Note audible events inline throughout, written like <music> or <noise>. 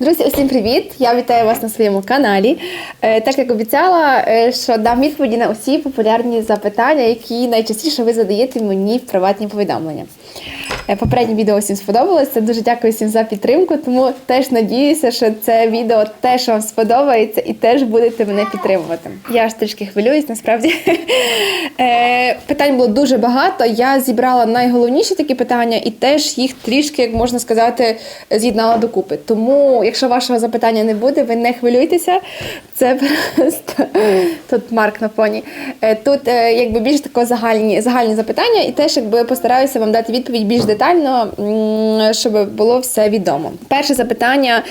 Друзі, усім привіт! Я вітаю вас на своєму каналі. Е, Так як обіцяла, е, що дам відповіді на усі популярні запитання, які найчастіше ви задаєте мені в приватні повідомлення. Е, Попереднє відео всім сподобалося. Дуже дякую всім за підтримку. Тому теж надіюся, що це відео теж вам сподобається і теж будете мене підтримувати. Я ж трішки хвилююсь, насправді. <laughs> Е, Питань було дуже багато. Я зібрала найголовніші такі питання і теж їх трішки, як можна сказати, з'єднала докупи. Тому, якщо вашого запитання не буде, ви не хвилюйтеся. Це просто тут Марк на фоні. Е, Тут якби більш тако загальні, загальні запитання, і теж якби постараюся вам дати відповідь більш детально, м, щоб було все відомо. Перше запитання,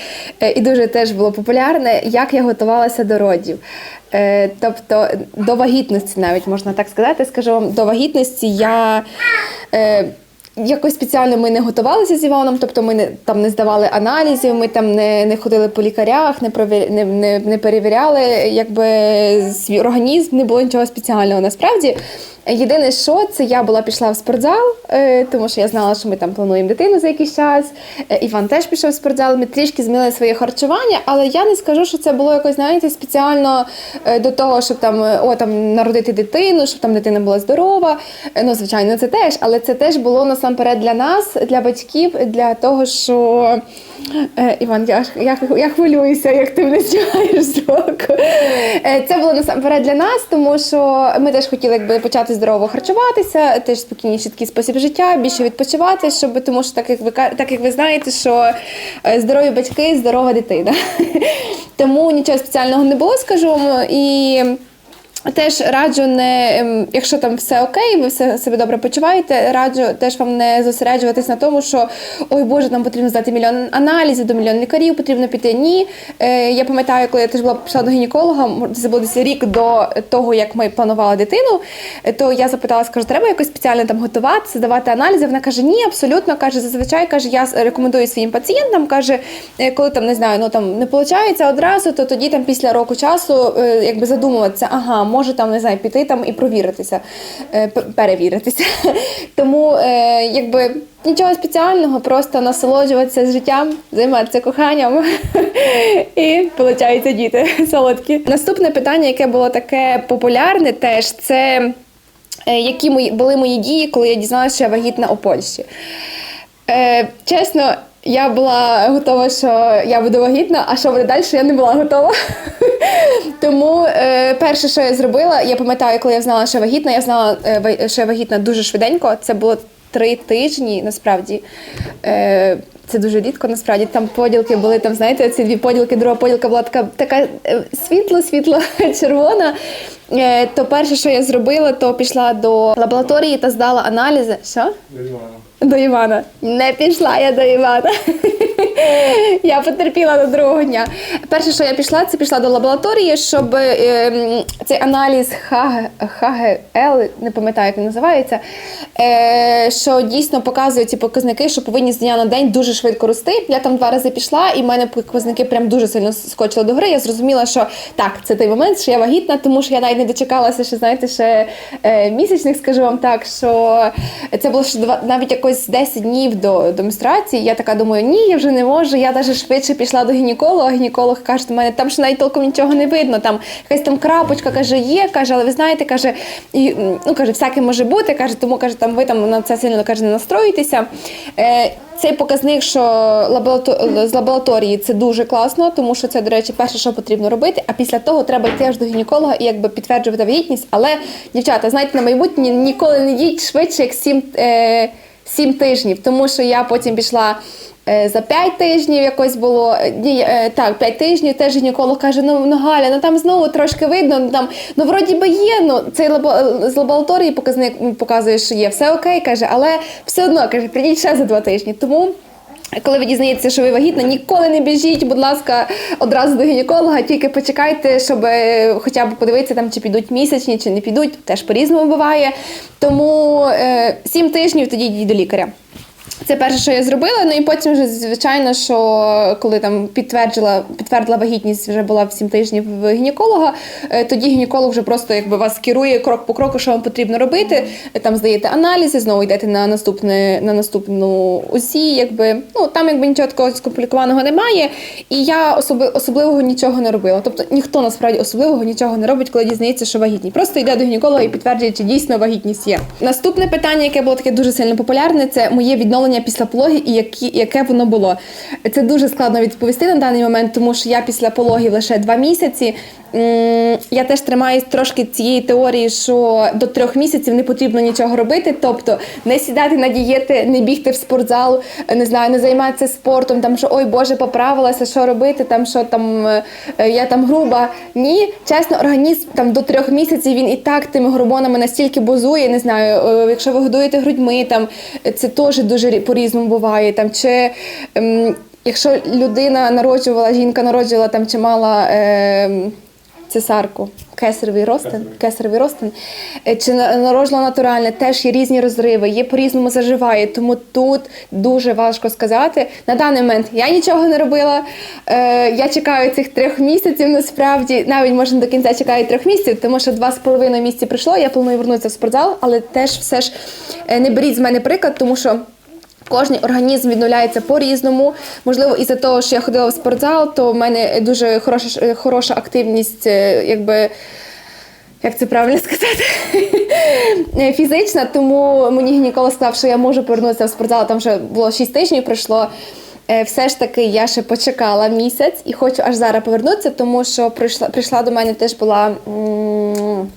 е, і дуже теж було популярне: як я готувалася до родів. Е, Тобто до вагітності, навіть можна так сказати, скажу вам, до вагітності я. е, Якось спеціально ми не готувалися з Іваном, тобто ми не там не здавали аналізів, ми там не, не ходили по лікарях, не, провір... не, не, не перевіряли якби свій організм, не було нічого спеціального насправді. Єдине, що це я була пішла в спортзал, е, тому що я знала, що ми там плануємо дитину за якийсь час. Е, Іван теж пішов в спортзал. Ми трішки змінили своє харчування, але я не скажу, що це було якось, знаєте, спеціально е, до того, щоб там о там народити дитину, щоб там дитина була здорова. Ну, звичайно, це теж, але це теж було насамперед для нас, для батьків, для того, що Іван, я, я, я хвилююся, як ти мене знімаєш з року. Це було насамперед для нас, тому що ми теж хотіли якби, почати здорово харчуватися, теж спокійніший такий спосіб життя, більше відпочивати, щоб тому що так як ви так як ви знаєте, що е, здорові батьки, здорова дитина. <laughs> Тому нічого спеціального не було, скажу. І Теж раджу не, ем, якщо там все окей, ви все себе добре почуваєте, раджу теж вам не зосереджуватись на тому, що ой Боже, нам потрібно здати мільйон аналізів, до мільйон лікарів, потрібно піти. Ні. Е, я пам'ятаю, коли я теж була пішла до гінеколога, це було десь рік до того, як ми планували дитину, е, то я запитала, скажу, треба якось спеціально там готуватися, здавати аналізи. Вона каже, ні, абсолютно каже, зазвичай каже, я рекомендую своїм пацієнтам, каже, е, коли там не знаю, ну там не виходить одразу, то тоді там після року часу е, якби задумуватися, ага, може там не знаю, піти там і провіритися, е, перевіритися. <laughs> Тому е, якби. Нічого спеціального, просто насолоджуватися життям, займатися коханням <laughs> і получаються діти <laughs> солодкі. Наступне питання, яке було таке популярне, теж це е, які мої були мої дії, коли я дізналася, що я вагітна у Польщі. Е, чесно, я була готова, що я буду вагітна, а що буде далі, я не була готова. <laughs> Тому е, перше, що я зробила, я пам'ятаю, коли я знала, що вагітна, я знала, е, що я вагітна дуже швиденько. Це було три тижні, насправді. Е, це дуже рідко, насправді. Там поділки були, там, знаєте, ці дві поділки, друга поділка була така, така е, світло, світло, <laughs> червона. Е, то перше, що я зробила, то пішла до лабораторії та здала аналізи. Що? До Івана. Не пішла я до Івана. <laughs> я потерпіла до другого дня. Перше, що я пішла, це пішла до лабораторії, щоб ем, цей аналіз ХГЛ, не пам'ятаю, як він називається, е, що дійсно показує ці показники, що повинні з дня на день дуже швидко рости. Я там два рази пішла, і в мене показники прям дуже сильно скочили до гри. Я зрозуміла, що так, це той момент, що я вагітна, тому що я навіть не дочекалася, що знаєте, ще е, місячних, скажу вам так, що це було ще два, навіть якось 10 днів до, до менструації. Я така думаю, ні, я вже не можу. Я навіть швидше пішла до гінеколога. Гінеколог каже, до мене там ще навіть толком нічого не видно. Там якась там крапочка каже, є, каже, але ви знаєте, каже, і, ну каже, всяке може бути. каже, тому каже, там ви там на це сильно каже, не настроїтеся. Е, цей показник, що лаборато- з лабораторії це дуже класно, тому що це, до речі, перше, що потрібно робити. А після того треба йти аж до гінеколога і якби підтверджувати вагітність. Але, дівчата, знаєте, на майбутнє ніколи не йдіть швидше, як 7, е, 7 тижнів, тому що я потім пішла. е, За 5 тижнів якось було е, ні, е, так, 5 тижнів теж гінеколог каже: ну, ну Галя, ну там знову трошки видно, ну там ну вроді би є. Ну цей лабо- з лабораторії показник показує, що є, все окей, каже, але все одно каже, прийдіть ще за 2 тижні. Тому коли ви дізнаєтеся, що ви вагітна, ніколи не біжіть, будь ласка, одразу до гінеколога, тільки почекайте, щоб е, хоча б подивитися, там, чи підуть місячні, чи не підуть, теж по-різному буває. Тому е, 7 тижнів тоді йдіть до лікаря. Це перше, що я зробила. Ну і потім вже звичайно, що коли там підтвердила, підтвердила вагітність, вже була в 7 тижнів в гінеколога. е, Тоді гінеколог вже просто якби вас керує крок по кроку, що вам потрібно робити. Там здаєте аналізи, знову йдете на наступне на наступну УЗІ, якби ну там якби нічого такого скомплікованого немає. І я особи, особливого нічого не робила. Тобто ніхто насправді особливого нічого не робить, коли дізнається, що вагітний. Просто йде до гінеколога і підтверджує, чи дійсно вагітність є. Наступне питання, яке було таке дуже сильно популярне, це моє відновлення після пологів і які, яке воно було. Це дуже складно відповісти на даний момент, тому що я після пологів лише два місяці. Я теж тримаюсь трошки цієї теорії, що до трьох місяців не потрібно нічого робити, тобто не сідати на дієти, не бігти в спортзал, не знаю, не займатися спортом, там що ой Боже, поправилася, що робити, там що там е, я там груба. Ні, чесно, організм там до трьох місяців він і так тими гормонами настільки бузує. Не знаю, е, якщо ви годуєте грудьми, там це теж дуже по-різному буває. Там чи ем, якщо людина народжувала, жінка народжувала там чи мала. ем, цесарку, кесаревий ростин, кесаревий ростин, е, чи народжувала натуральне, теж є різні розриви, є по-різному заживає. Тому тут дуже важко сказати. На даний момент я нічого не робила. Е, я чекаю цих трьох місяців. Насправді навіть можна до кінця чекаю трьох місяців, тому що два з половиною місяці пройшло. Я планую вернутися в спортзал, але теж все ж е, не беріть з мене приклад, тому що. Кожний організм відновляється по-різному. Можливо, із-за того, що я ходила в спортзал, то в мене дуже хороша, хороша активність, е, якби. Як це правильно <laughs> сказати? Е, Фізична, тому мені гінеколог сказав, що я можу повернутися в спортзал, там вже було 6 тижнів пройшло. Е, Все ж таки я ще почекала місяць і хочу аж зараз повернутися, тому що прийшла, прийшла до мене теж була. м,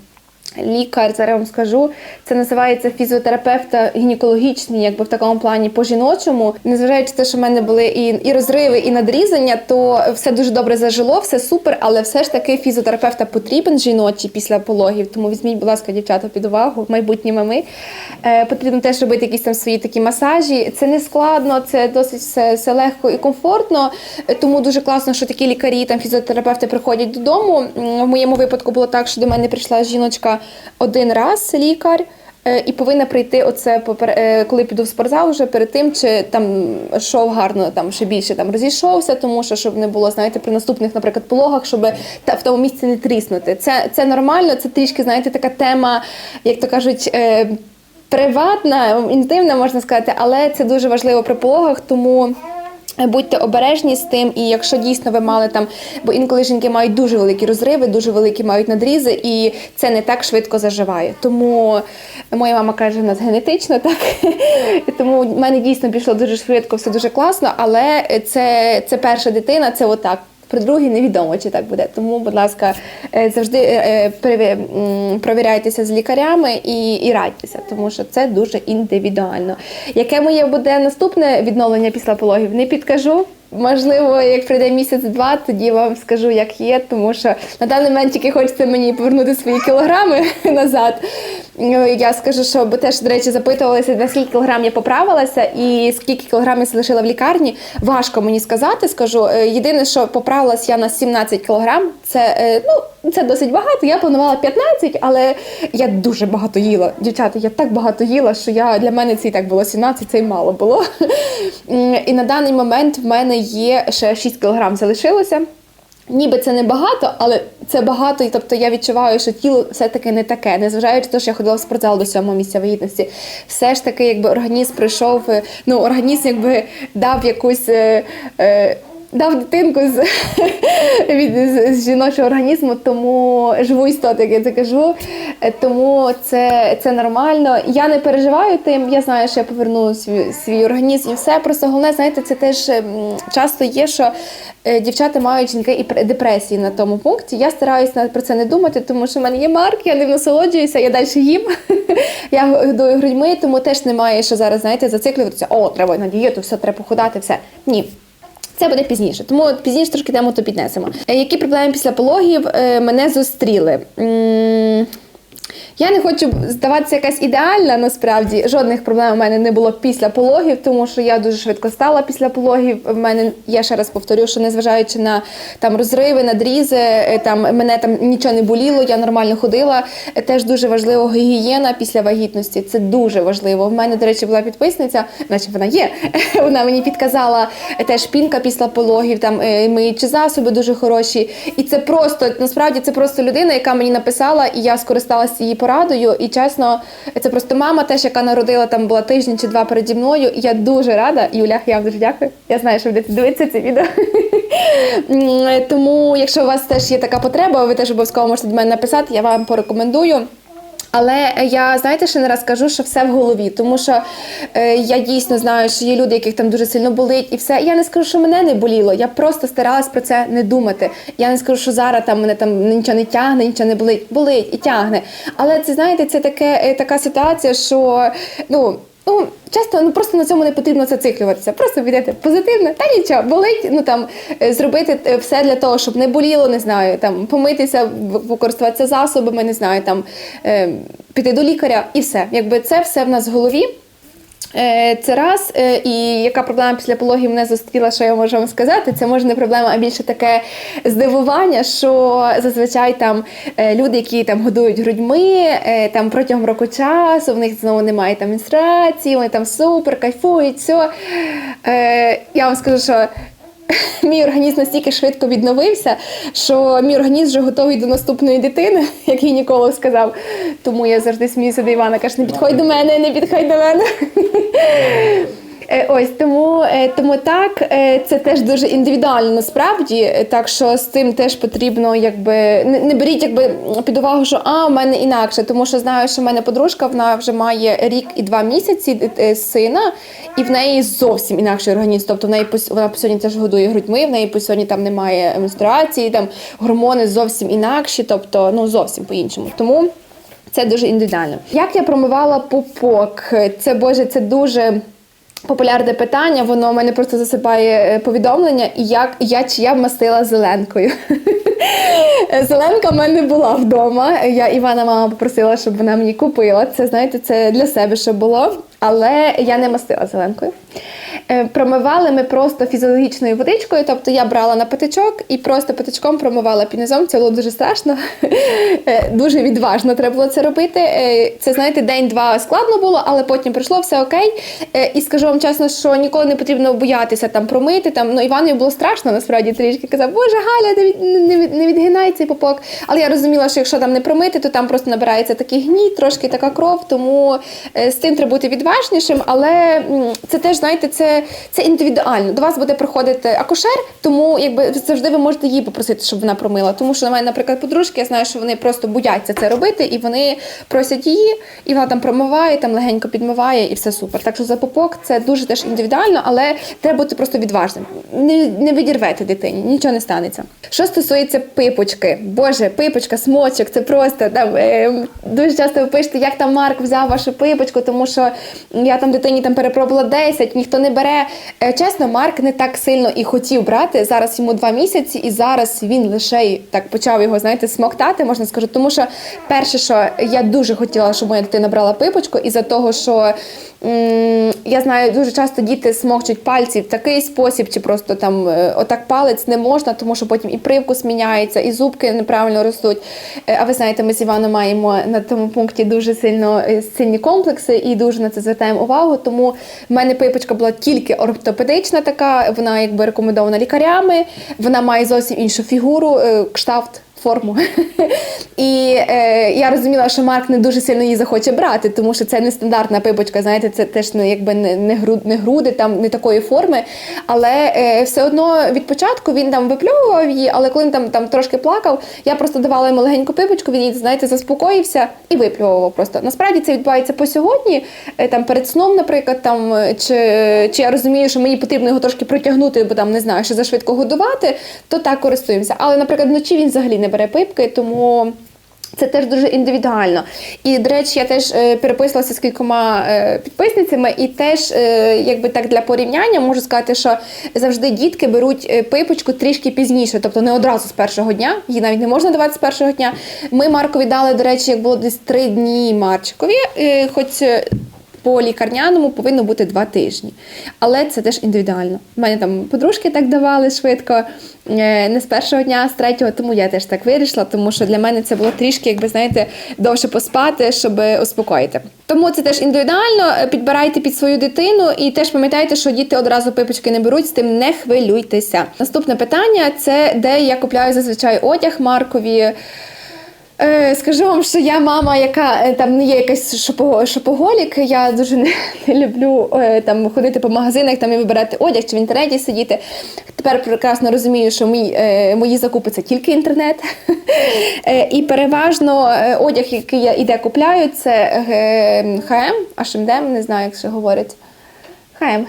Лікар, зараз вам скажу, це називається фізіотерапевта гінекологічний, якби в такому плані по-жіночому. Незважаючи на те, що в мене були і, і розриви, і надрізання, то все дуже добре зажило, все супер, але все ж таки фізіотерапевта потрібен жіночий після пологів. Тому візьміть, будь ласка, дівчата під увагу, майбутні мами. Е, потрібно теж робити якісь там свої такі масажі. Це не складно, це досить все, все легко і комфортно. Тому дуже класно, що такі лікарі, там фізіотерапевти приходять додому. В моєму випадку було так, що до мене прийшла жіночка один раз, лікар. е, І повинна прийти оце е, коли піду в спортзал вже перед тим, чи там шов гарно там ще більше там розійшовся, тому що щоб не було, знаєте, при наступних, наприклад, пологах, щоб та в тому місці не тріснути. Це, це нормально, це трішки, знаєте, така тема, як то кажуть. е, Приватна, інтимна, можна сказати, але це дуже важливо при пологах, тому Будьте обережні з тим, і якщо дійсно ви мали там, бо інколи жінки мають дуже великі розриви, дуже великі мають надрізи, і це не так швидко заживає. Тому моя мама каже, в нас генетично так. <laughs> Тому в мене дійсно пішло дуже швидко, все дуже класно, але це, це перша дитина, це отак. При другій невідомо, чи так буде. Тому, будь ласка, е, завжди е, провіряйтеся з лікарями і, і радьтеся, тому що це дуже індивідуально. Яке моє буде наступне відновлення після пологів, не підкажу. Можливо, як прийде місяць-два, тоді вам скажу, як є, тому що на даний момент тільки хочеться мені повернути свої кілограми <laughs> назад. Ну, Я скажу, що бо теж, до речі, запитувалися, на скільки кілограм я поправилася і скільки кілограм я залишила в лікарні. Важко мені сказати. Скажу, Е, єдине, що поправилась я на 17 кілограм. Це е, ну це досить багато. Я планувала 15, але я дуже багато їла. Дівчата, я так багато їла, що я для мене це і так було 17, це й мало було. І на даний момент в мене є ще 6 кілограм залишилося. Ніби це не багато, але це багато, і тобто я відчуваю, що тіло все-таки не таке, незважаючи на те, що я ходила в спортзал до сьомого місця вагітності. Все ж таки, якби організм прийшов, е, ну організм якби дав якусь. Е, е, Дав дитинку з, <laughs> від, з, з жіночого організму, тому живу істоту, як я це кажу. Е, Тому це, це нормально. Я не переживаю тим, я знаю, що я поверну свій, свій організм і все. Просто головне, знаєте, це теж ем, часто є, що е, дівчата мають жінки і пр- депресії на тому пункті. Я стараюся про це не думати, тому що в мене є марк, я ним насолоджуюся, я далі їм. <laughs> я годую грудьми, тому теж немає, що зараз, знаєте, зациклюватися, о, треба на дієту, все, треба похудати, все. Ні. Це буде пізніше, тому пізніше трошки тему то піднесемо. Е, Які проблеми після пологів е, мене зустріли? Я не хочу здаватися якась ідеальна, насправді жодних проблем у мене не було після пологів, тому що я дуже швидко стала після пологів. В мене я ще раз повторю, що незважаючи на там розриви, надрізи, е, там мене там нічого не боліло, я нормально ходила. Е, Теж дуже важливо гігієна після вагітності. Це дуже важливо. В мене, до речі, була підписниця, наче вона є. <laughs> Вона мені підказала е, теж пінка після пологів, там миючі засоби дуже хороші. І це просто насправді це просто людина, яка мені написала, і я скористалася її порадою. І чесно, це просто мама, теж яка народила там була тиждень чи два переді мною. І я дуже рада. Юля, я вам дуже дякую. Я знаю, що будете дивитися це відео. Тому, якщо у вас теж є така потреба, ви теж обов'язково можете до мене написати, я вам порекомендую. Але я знаєте, ще не раз кажу, що все в голові, тому що е, я дійсно знаю, що є люди, яких там дуже сильно болить, і все. Я не скажу, що мене не боліло. Я просто старалась про це не думати. Я не скажу, що зараз там мене там нічого не тягне, нічого не болить. Болить і тягне. Але це знаєте, це таке е, така ситуація, що ну. Ну, часто ну просто на цьому не потрібно зациклюватися. Просто підете позитивно, та нічого, болить. Ну там е, зробити е, все для того, щоб не боліло, не знаю, там помитися, використатися засобами, не знаю, там е, піти до лікаря і все. Якби це все в нас в голові. Е, Це раз, Е, і яка проблема після пологів мене зустріла, що я можу вам сказати? Це може не проблема, а більше таке здивування, що зазвичай там е, люди, які там годують грудьми, там протягом року часу, в них знову немає там менструації, вони там супер, кайфують, все. Я вам скажу, що <laughs> мій організм настільки швидко відновився, що мій організм вже готовий до наступної дитини, <laughs> як гінеколог сказав. Тому я завжди сміюся до Івана, каже, не підходь до мене, не підходь до мене. Е, Ось тому, е, тому так, е, це теж дуже індивідуально насправді. Так що з цим теж потрібно, якби не, беріть якби під увагу, що а в мене інакше, тому що знаю, що в мене подружка вона вже має рік і два місяці сина, і в неї зовсім інакший організм. Тобто в неї вона по сьогодні теж годує грудьми, в неї по сьогодні там немає менструації, там гормони зовсім інакші, тобто ну зовсім по-іншому. Тому. Це дуже індивідуально. Як я промивала пупок? Це боже, це дуже. Популярне питання, воно в мене просто засипає е, повідомлення, і як я чи я мастила зеленкою. <laughs> Зеленка в мене була вдома. Я Івана мама попросила, щоб вона мені купила. Це знаєте, це для себе ще було. Але я не мастила зеленкою. Е, Промивали ми просто фізіологічною водичкою, тобто я брала на патичок і просто патичком промивала пінезом. Це було дуже страшно, <laughs> Е, дуже відважно треба було це робити. Е, Це знаєте, день-два складно було, але потім прийшло все окей. І скажу вам чесно, що ніколи не потрібно боятися там промити. Там ну Іванові було страшно, насправді трішки казав, Боже, Галя, не від не, від- не відгинай цей попок. Але я розуміла, що якщо там не промити, то там просто набирається такий гній, трошки така кров. Тому з цим треба бути відважнішим. Але це теж знаєте, це, це індивідуально. До вас буде приходити акушер, тому якби завжди ви можете її попросити, щоб вона промила. Тому що на мене, наприклад, подружки, я знаю, що вони просто бояться це робити, і вони просять її, і вона там промиває, там легенько підмиває, і все супер. Так що за попок це дуже теж індивідуально, але треба бути просто відважним. Не, не відірвете дитині, нічого не станеться. Що стосується пипочки, боже, пипочка, смочок, це просто там е, дуже часто ви пишете, як там Марк взяв вашу пипочку, тому що я там дитині там перепробувала 10, ніхто не бере. Е, чесно, Марк не так сильно і хотів брати. Зараз йому два місяці, і зараз він лише так почав його, знаєте, смоктати, можна сказати. Тому що перше, що я дуже хотіла, щоб моя дитина брала пипочку, і за того, що я знаю, дуже часто діти смокчуть пальці в такий спосіб, чи просто там е, отак палець не можна, тому що потім і привкус міняється, і зубки неправильно ростуть. Е, А ви знаєте, ми з Іваном маємо на тому пункті дуже сильно е, сильні комплекси і дуже на це звертаємо увагу. Тому в мене пипочка була тільки ортопедична, така вона якби рекомендована лікарями. Вона має зовсім іншу фігуру, кшталт. Форму. <laughs> І е, я розуміла, що Марк не дуже сильно її захоче брати, тому що це не стандартна пипочка, знаєте, це теж ну, якби не, не, груд, не груди, там не такої форми. Але е, все одно від початку він там випльовував її, але коли він там, там трошки плакав, я просто давала йому легеньку пипочку, він її, знаєте, заспокоївся і випльовував просто. Насправді це відбувається по сьогодні, е, там перед сном, наприклад, там, е, чи, чи я розумію, що мені потрібно його трошки протягнути, бо там не знаю, що зашвидко годувати, то так користуємося. Але, наприклад, вночі він взагалі не бере пипки, тому. Це теж дуже індивідуально. І, до речі, я теж е, переписувалася з кількома е, підписницями, і теж, е, якби так для порівняння, можу сказати, що завжди дітки беруть пипочку трішки пізніше, тобто не одразу з першого дня, її навіть не можна давати з першого дня. Ми Маркові дали, до речі, як було десь три дні Марчикові, хоч. По лікарняному повинно бути два тижні. Але це теж індивідуально. У мене там подружки так давали швидко, е, не з першого дня, а з третього, тому я теж так вирішила, тому що для мене це було трішки, якби знаєте, довше поспати, щоб успокоїти. Тому це теж індивідуально. е, Підбирайте під свою дитину і теж пам'ятайте, що діти одразу пипочки не беруть, з тим не хвилюйтеся. Наступне питання це де я купляю зазвичай одяг Маркові. Е, Скажу вам, що я мама, яка е, там не є якась шопо- шопоголік. Я дуже не, не люблю е, там ходити по магазинах там і вибирати одяг чи в інтернеті сидіти. Тепер прекрасно розумію, що мій, мої закупи це тільки інтернет. І переважно одяг, який я іде купляю, це е, H&M, H&M, не знаю, як ще говорять. H&M.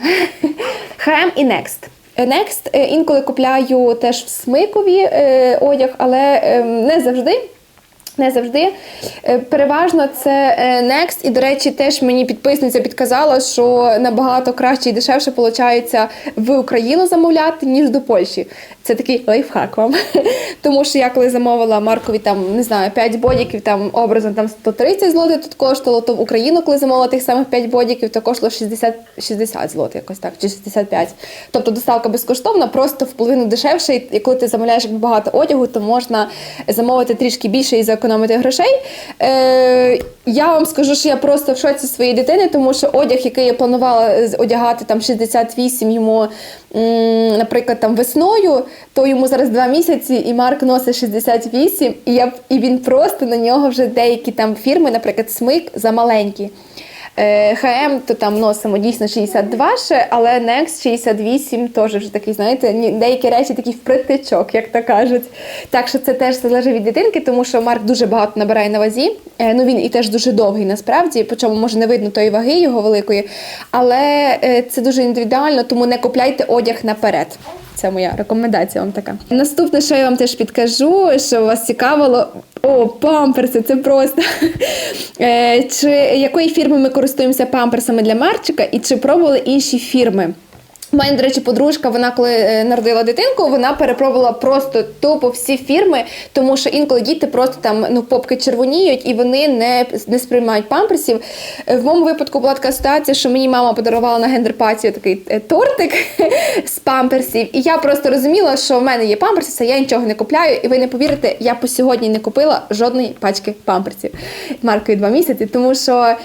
H&M <laughs> і Next. Next інколи купляю теж в смикові одяг, але е, не завжди. Не завжди. Е, Переважно це е, Next. І, до речі, теж мені підписниця підказала, що набагато краще і дешевше виходить в Україну замовляти, ніж до Польщі. Це такий лайфхак вам. <laughs> Тому що я коли замовила Маркові там, не знаю, 5 бодіків, там образом там 130 злотих тут коштувало, то в Україну, коли замовила тих самих 5 бодіків, то коштувало 60, 60 злотих якось так, чи 65. Тобто доставка безкоштовна, просто в половину дешевше. І коли ти замовляєш багато одягу, то можна замовити трішки більше і зекономити грошей. Е, я вам скажу, що я просто в шоці своєї дитини, тому що одяг, який я планувала одягати там 68 йому, наприклад, там весною, то йому зараз 2 місяці, і Марк носить 68, і, я, і він просто на нього вже деякі там фірми, наприклад, смик замаленькі. Е, ХМ то там носимо дійсно 62 ще, але Next 68 теж вже такий, знаєте, деякі речі такі впритичок, як то кажуть. Так що це теж залежить від дитинки, тому що Марк дуже багато набирає на вазі. Е, Ну він і теж дуже довгий насправді, по чому може не видно тої ваги його великої. Але е, це дуже індивідуально, тому не купляйте одяг наперед. Це моя рекомендація вам така. Наступне, що я вам теж підкажу, що вас цікавило. О, памперси, це просто. <laughs> Е, Чи якої фірми ми користуємося памперсами для Марчика і чи пробували інші фірми? У мене, до речі, подружка, вона коли е, народила дитинку, вона перепробувала просто тупо всі фірми, тому що інколи діти просто там ну попки червоніють і вони не, не сприймають памперсів. Е, В моєму випадку була така ситуація, що мені мама подарувала на гендерпаті такий е, тортик <laughs> з памперсів, і я просто розуміла, що в мене є памперси, це я нічого не купляю. І ви не повірите, я по сьогодні не купила жодної пачки памперсів маркою два місяці, тому що.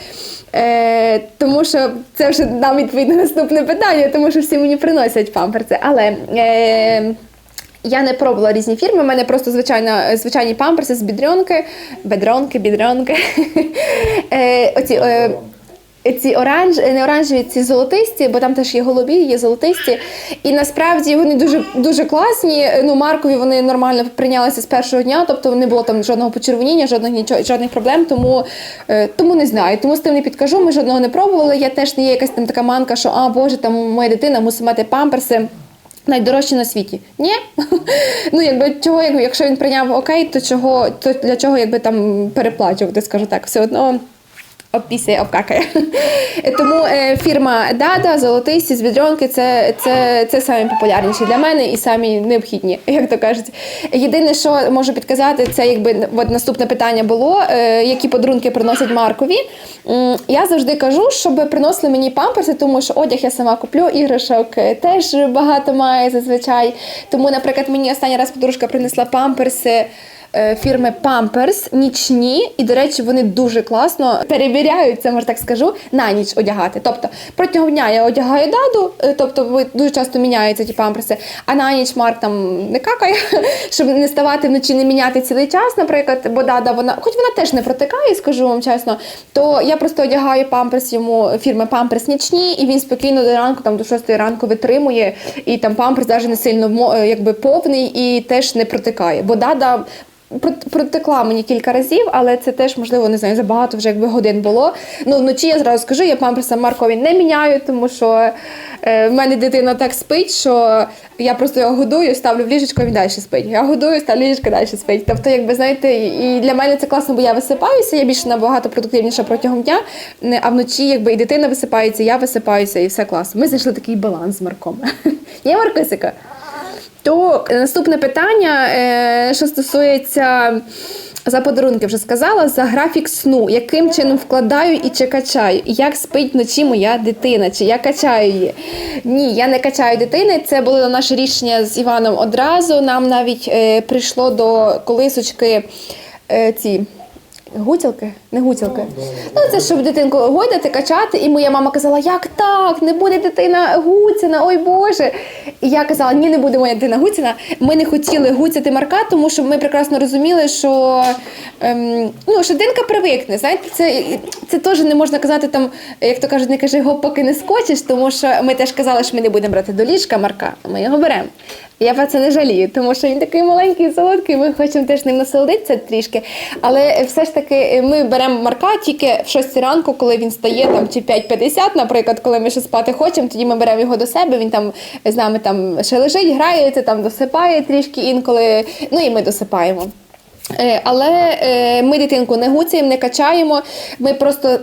Е, тому що це вже нам відповідно наступне питання, тому що всі мені приносять памперси. Але е, я не пробувала різні фірми, у мене просто звичайно, звичайні памперси з бідрьонки, бедронки, бідрьонки. <laughs> Е, оці, е, ці оранж, не оранжеві, ці золотисті, бо там теж є голубі, є золотисті. І насправді вони дуже дуже класні. Ну, Маркові вони нормально прийнялися з першого дня, тобто не було там жодного почервоніння, жодних нічого, жодних проблем. Тому, е, тому не знаю. Тому з тим не підкажу. Ми жодного не пробували. Я теж не є якась там така манка, що а Боже, там моя дитина мусить мати памперси. Найдорожчі на світі. Ні. <laughs> ну, якби чого, якби, якщо він прийняв окей, то чого, то для чого якби там переплачувати, скажу так, все одно обпісяє, обкакає. Тому е, фірма Дада, Золотисті, з відрьонки це, це, це самі популярніші для мене і самі необхідні, <laughs> як то кажуть. Єдине, що можу підказати, це якби от наступне питання було, е, які подарунки приносять Маркові. Я завжди кажу, щоб приносили мені памперси, тому що одяг я сама куплю, іграшок е, теж багато має зазвичай. Тому, наприклад, мені останній раз подружка принесла памперси е, фірми Pampers нічні, і, до речі, вони дуже класно перевіряються, може так скажу, на ніч одягати. Тобто протягом дня я одягаю даду, е, тобто дуже часто міняються ті памперси, а на ніч Марк там не какає, <laughs> щоб не ставати вночі, не міняти цілий час, наприклад, бо дада вона, хоч вона теж не протикає, скажу вам чесно, то я просто одягаю памперс йому фірми Pampers нічні, і він спокійно до ранку, там до 6 ранку витримує, і там памперс навіть не сильно е, якби повний і теж не протикає. Бо дада протекла мені кілька разів, але це теж, можливо, не знаю, забагато вже якби годин було. Ну, вночі я зразу скажу, я памперса Маркові не міняю, тому що е, в мене дитина так спить, що я просто його годую, ставлю в ліжечко, він далі спить. Я годую, ставлю в ліжечко, далі спить. Тобто, якби знаєте, і для мене це класно, бо я висипаюся, я більше набагато продуктивніша протягом дня. А вночі, якби і дитина висипається, я висипаюся, і все класно. Ми знайшли такий баланс з Марком. <laughs> Є Маркисика? То е, наступне питання, е, що стосується за подарунки, вже сказала, за графік сну. Яким чином вкладаю і чи качаю? І Як спить вночі моя дитина? Чи я качаю її? Ні, я не качаю дитини. Це було наше рішення з Іваном одразу. Нам навіть е, прийшло до колисочки е, ці. Гутілки? Не гутілки. Ну, це щоб дитинку гойдати, качати. І моя мама казала, як так? Не буде дитина гуцяна, ой Боже. І я казала, ні, не буде моя дитина гуцяна. Ми не хотіли гуцяти Марка, тому що ми прекрасно розуміли, що, ем, ну, що дитинка привикне. Знаєте, це, це теж не можна казати, там, як то кажуть, не кажи його, поки не скочиш, тому що ми теж казали, що ми не будемо брати до ліжка Марка, ми його беремо. Я про це не жалію, тому що він такий маленький, солодкий, ми хочемо теж ним насолодитися трішки. Але все ж таки ми беремо Марка тільки в 6 ранку, коли він стає там чи 5.50, наприклад, коли ми ще спати хочемо, тоді ми беремо його до себе. Він там з нами там ще лежить, грається, там досипає трішки інколи. Ну і ми досипаємо. Е, Але е, ми дитинку не гуцяємо, не качаємо. Ми просто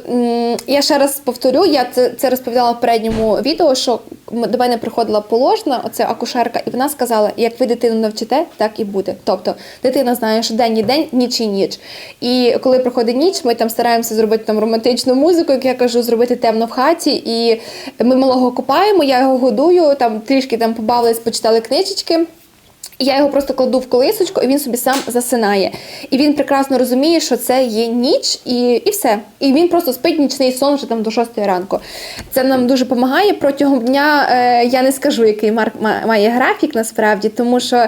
я ще раз повторю, я це, розповідала в передньому відео, що до мене приходила положна, оце акушерка, і вона сказала: як ви дитину навчите, так і буде. Тобто дитина знає, що день і день, ніч і ніч. І коли приходить ніч, ми там стараємося зробити там романтичну музику, як я кажу, зробити темно в хаті. І ми малого купаємо, я його годую, там трішки там побавились, почитали книжечки. Я його просто кладу в колисочку, і він собі сам засинає. І він прекрасно розуміє, що це є ніч, і, і все. І він просто спить нічний сон вже там до 6 ранку. Це нам дуже допомагає. Протягом дня е, я не скажу, який Марк має графік насправді, тому що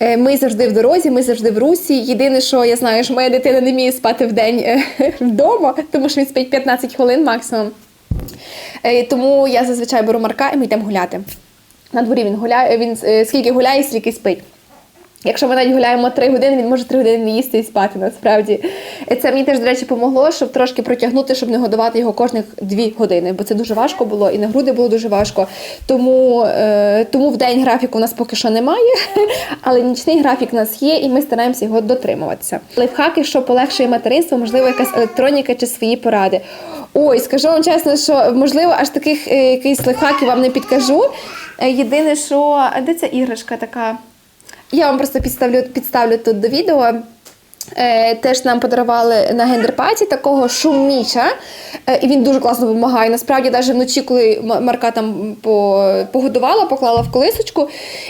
е, ми завжди в дорозі, ми завжди в русі. Єдине, що я знаю, що моя дитина не вміє спати в день е, <laughs> вдома, тому що він спить 15 хвилин максимум. Е, Тому я зазвичай беру Марка і ми йдемо гуляти. На дворі він гуляє, він е, скільки гуляє, стільки спить. Якщо ми навіть гуляємо 3 години, він може 3 години не їсти і спати насправді. Е, Це мені теж, до речі, допомогло, щоб трошки протягнути, щоб не годувати його кожних 2 години, бо це дуже важко було, і на груди було дуже важко. Тому, е, тому в день графіку у нас поки що немає, <laughs> але нічний графік у нас є, і ми стараємося його дотримуватися. Лайфхаки, що полегшує материнство, можливо, якась електроніка чи свої поради. Ой, скажу вам чесно, що можливо аж таких е, якихось лайфхаків вам не підкажу. Е, Єдине, що де ця іграшка така? Я вам просто підставлю, підставлю тут до відео. Е, теж нам подарували на гендерпаті такого шуміча, е, і він дуже класно допомагає. Насправді, навіть вночі, коли Марка там по, погодувала, поклала в колисочку,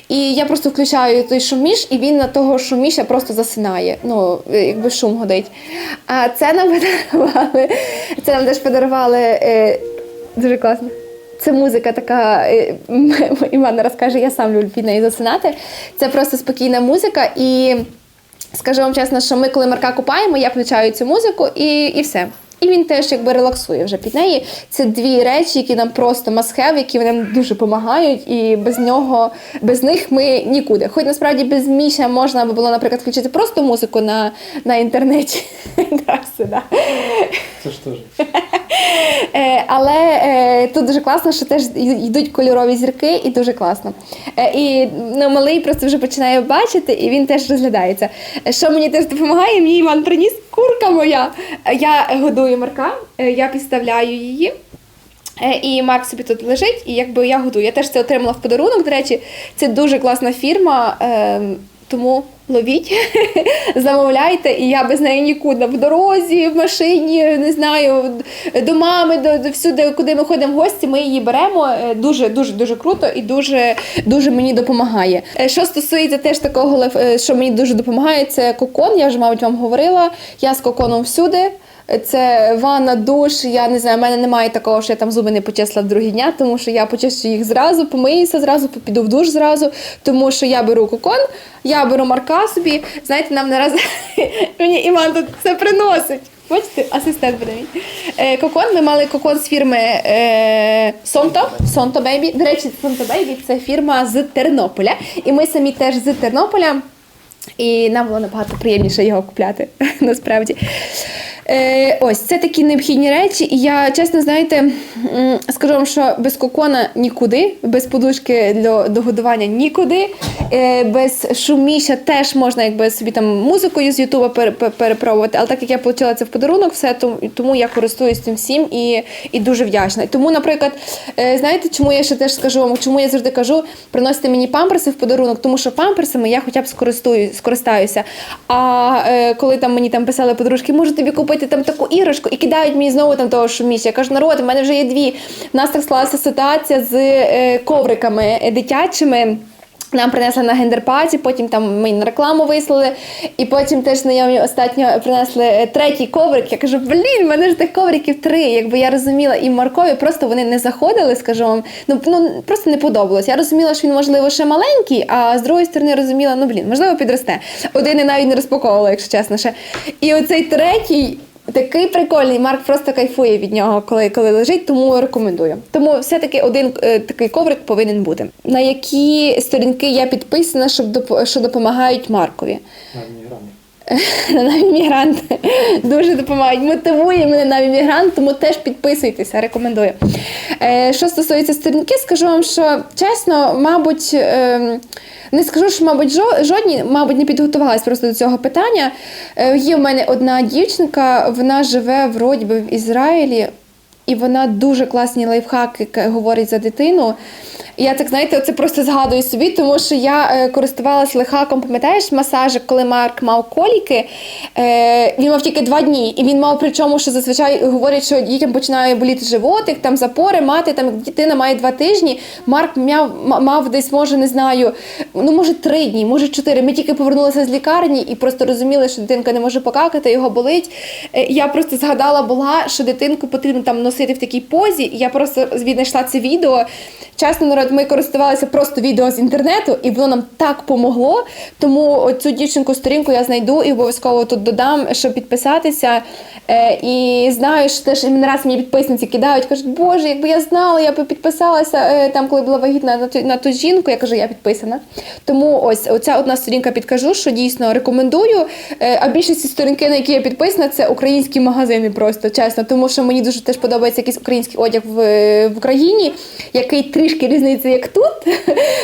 і я просто включаю той шуміш, і він на того шуміша просто засинає. Ну, е, якби шум годить. А це нам <laughs> подарували. Це нам теж подарували дуже класно. Це музика така, <laughs> Івана розкаже, я сам люблю під неї засинати. Це просто спокійна музика. І скажу вам чесно, що ми, коли Марка купаємо, я включаю цю музику і, і все. І він теж якби релаксує вже під неї. Це дві речі, які нам просто must-have, які нам дуже допомагають, і без нього, без них ми нікуди. Хоч насправді без Міша можна би було, наприклад, включити просто музику на, на інтернеті. <laughs> Сюди. Це ж теж. Е, але е, тут дуже класно, що теж йдуть кольорові зірки, і дуже класно. Е, і ну, малий просто вже починає бачити, і він теж розглядається. Що мені теж допомагає, мій Іван приніс курка моя. Я годую Марка, я підставляю її. І Марк собі тут лежить, і якби я годую. Я теж це отримала в подарунок. До речі, це дуже класна фірма, е, тому ловіть, <laughs> замовляйте, і я без неї нікуди. В дорозі, в машині, не знаю, до мами, до, до всюди, куди ми ходимо в гості, ми її беремо. Е, Дуже, дуже, дуже круто і дуже, дуже мені допомагає. Е, Що стосується теж такого, е, що мені дуже допомагає, це кокон. Я вже, мабуть, вам говорила. Я з коконом всюди. Це ванна, душ. Я не знаю, в мене немає такого, що я там зуби не почесла в другі дня, тому що я почищу їх зразу, помиюся зразу, піду в душ зразу. Тому що я беру кокон, я беру марка собі. Знаєте, нам наразі <laughs> мені Іван тут це приносить. Бачите, асистент буде мій. Е, кокон. Ми мали кокон з фірми е, Сонто. Сонто Бейбі. До речі, Сонто Бейбі це фірма з Тернополя. І ми самі теж з Тернополя. І нам було набагато приємніше його купляти <laughs> насправді. Е, ось це такі необхідні речі. І я чесно знаєте, скажу вам, що без кокона нікуди, без подушки для до годування нікуди, е, без шуміща теж можна якби собі там музикою з Ютуба пере- пере- перепробувати. Але так як я отримала це в подарунок, все тому, я користуюсь цим всім і, і дуже вдячна. Тому, наприклад, е, знаєте, чому я ще теж скажу вам, чому я завжди кажу, приносите мені памперси в подарунок, тому що памперсами я хоча б скористаюся. А коли там мені там писали подружки, можу тобі купити там таку іграшку і кидають мені знову там того шуміща. Я кажу, народ, в мене вже є дві. У нас так склалася ситуація з е, ковриками е, дитячими. Нам принесли на гендерпаті, потім там ми на рекламу вислали, і потім теж знайомі останньо принесли е, третій коврик. Я кажу, блін, в мене ж тих ковриків три. Якби я розуміла, і Маркові просто вони не заходили, скажу вам. Ну, ну просто не подобалось. Я розуміла, що він можливо ще маленький, а з другої сторони розуміла, ну блін, можливо, підросте. Один я навіть не розпаковувала, якщо чесно ще. І оцей третій. Такий прикольний, Марк просто кайфує від нього, коли, коли лежить, тому рекомендую. Тому все-таки один е, такий коврик повинен бути. На які сторінки я підписана, щоб доп- що допомагають Маркові? На міграм. Навімігранти <laughs> дуже допомагають. Мотивує мене навімігрант, тому теж підписуйтеся, рекомендую. Е, що стосується сторінки, скажу вам, що чесно, мабуть, ем, не скажу, що, мабуть, жо- жодні, мабуть, не підготувалась просто до цього питання. Е, є в мене одна дівчинка, вона живе вроді би в Ізраїлі, і вона дуже класні лайфхаки говорить за дитину. Я так знаєте, це просто згадую собі, тому що я е, користувалась лайфхаком, пам'ятаєш, масажик, коли Марк мав коліки. Е, він мав тільки два дні, і він мав причому, що зазвичай говорять, що дітям починає боліти животик, там запори, мати там дитина має два тижні. Марк мав, мав десь, може, не знаю, ну може три дні, може чотири. Ми тільки повернулися з лікарні і просто розуміли, що дитинка не може покакати, його болить. Е, Я просто згадала була, що дитинку потрібно там носити в такій позі. І я просто віднайшла це відео. Чесно, народ, ми користувалися просто відео з інтернету, і воно нам так помогло. Тому цю дівчинку сторінку я знайду і обов'язково тут додам, щоб підписатися. Е, і знаю, що теж імен раз мені підписниці кидають, кажуть, боже, якби я знала, я б підписалася е, там, коли була вагітна на ту, на ту жінку. Я кажу, я підписана. Тому ось оця одна сторінка підкажу, що дійсно рекомендую. Е, а більшість сторінки, на які я підписана, це українські магазини, просто чесно. Тому що мені дуже теж подобається якийсь український одяг в, в Україні, який трішки різниця, як тут.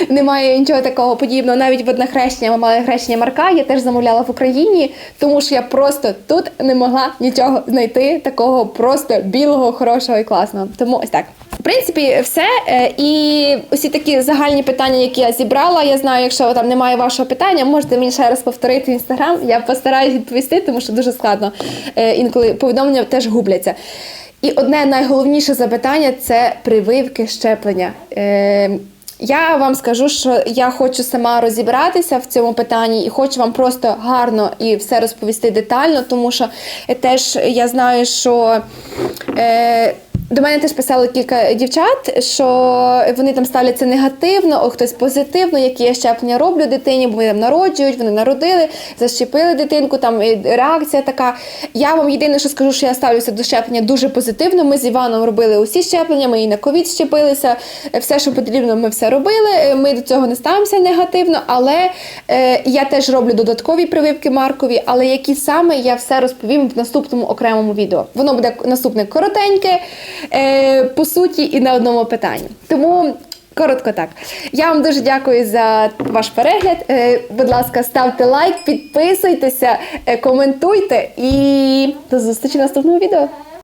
<laughs> Немає нічого такого подібного. Навіть в одне хрещення ми мали хрещення Марка, я теж замовляла в Україні, тому що я просто тут не могла нічого знайти такого просто білого, хорошого і класного. Тому ось так. В принципі, все. Е, І усі такі загальні питання, які я зібрала. Я знаю, якщо там немає вашого питання, можете мені ще раз повторити інстаграм. Я постараюсь відповісти, тому що дуже складно. Е, Інколи повідомлення теж губляться. І одне найголовніше запитання це прививки щеплення. Е, я вам скажу, що я хочу сама розібратися в цьому питанні і хочу вам просто гарно і все розповісти детально, тому що е, теж я знаю, що. Е, до мене теж писали кілька дівчат, що вони там ставляться негативно, о, хтось позитивно, які я щеплення роблю дитині, бо вони там народжують, вони народили, защепили дитинку, там реакція така. Я вам єдине, що скажу, що я ставлюся до щеплення дуже позитивно. Ми з Іваном робили усі щеплення, ми і на ковід щепилися. Все, що потрібно, ми все робили. Ми до цього не ставимося негативно, але е, я теж роблю додаткові прививки Маркові, але які саме я все розповім в наступному окремому відео. Воно буде наступне коротеньке, е, по суті, і на одному питанні. Тому. Коротко так. Я вам дуже дякую за ваш перегляд. Е, будь ласка, ставте лайк, підписуйтеся, е, коментуйте і до зустрічі в наступному відео.